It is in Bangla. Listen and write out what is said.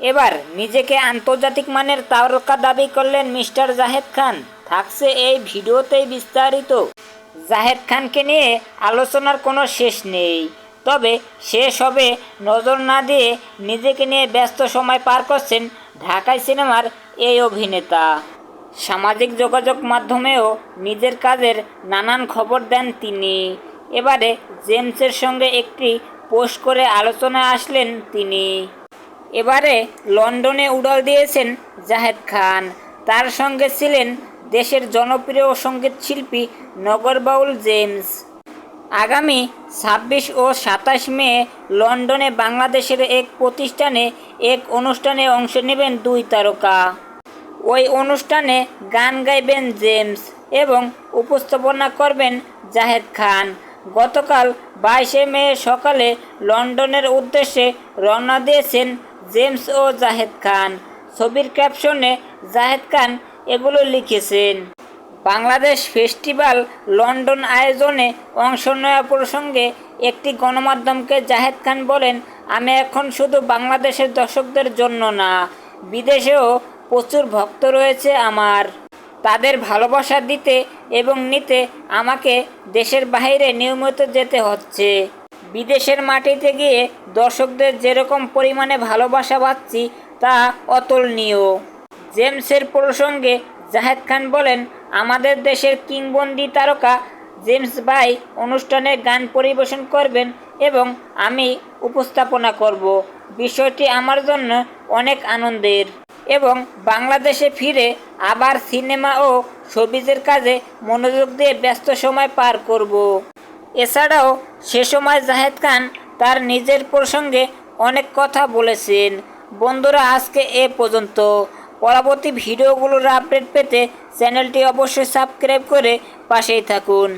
এবার নিজেকে আন্তর্জাতিক মানের তারকা দাবি করলেন মিস্টার জাহেদ খান। থাকছে এই ভিডিওতেই বিস্তারিত। জাহেদ খানকে নিয়ে আলোচনার কোনো শেষ নেই। তবে শেষ হবে নজর না দিয়ে নিজেকে নিয়ে ব্যস্ত সময় পার করছেন ঢাকাই সিনেমার এই অভিনেতা। সামাজিক যোগাযোগ মাধ্যমেও নিজের কাজের নানান খবর দেন তিনি। এবারে জেমসের সঙ্গে একটি পোস্ট করে আলোচনায় আসলেন তিনি। এবারে লন্ডনে উড়াল দিয়েছেন জাহেদ খান। তার সঙ্গে ছিলেন দেশের জনপ্রিয় সংগীত শিল্পী নগরবাউল জেমস। আগামী ছাব্বিশ ও সাতাশ মে লন্ডনে বাংলাদেশের এক প্রতিষ্ঠানে এক অনুষ্ঠানে অংশ নেবেন দুই তারকা। ওই অনুষ্ঠানে গান গাইবেন জেমস এবং উপস্থাপনা করবেন জাহেদ খান। গতকাল বাইশে মে সকালে লন্ডনের উদ্দেশ্যে রওনা দিয়েছেন জেমস ও জাহেদ খান। ছবির ক্যাপশনে জাহেদ খান এগুলো লিখেছেন। বাংলাদেশ ফেস্টিভ্যাল লন্ডন আয়োজনে অংশ নেওয়া প্রসঙ্গে একটি গণমাধ্যমকে জাহেদ খান বলেন, আমি এখন শুধু বাংলাদেশের দর্শকদের জন্য না, বিদেশেও প্রচুর ভক্ত রয়েছে আমার। তাদের ভালোবাসা দিতে এবং নিতে আমাকে দেশের বাইরে নিয়মিত যেতে হচ্ছে। বিদেশের মাটিতে গিয়ে দর্শকদের যেরকম পরিমাণে ভালোবাসা পাচ্ছি, তা অতুলনীয়। জেমসের প্রসঙ্গে জাহেদ খান বলেন আমাদের দেশের কিংবন্দি তারকা জেমস ভাই অনুষ্ঠানে গান পরিবেশন করবেন এবং আমি উপস্থাপনা করব। বিষয়টি আমার জন্য অনেক আনন্দের। এবং বাংলাদেশে ফিরে আবার সিনেমা ও ছবিজের কাজে মনোযোগ দিয়ে ব্যস্ত সময় পার করব। এছাড়াও সে সময় জাহেদ খান তার নিজের প্রসঙ্গে অনেক কথা বলেছেন। বন্ধুরা, আজকে এ পর্যন্ত। পরবর্তী ভিডিওগুলোর আপডেট পেতে চ্যানেলটি অবশ্যই সাবস্ক্রাইব করে পাশেই থাকুন।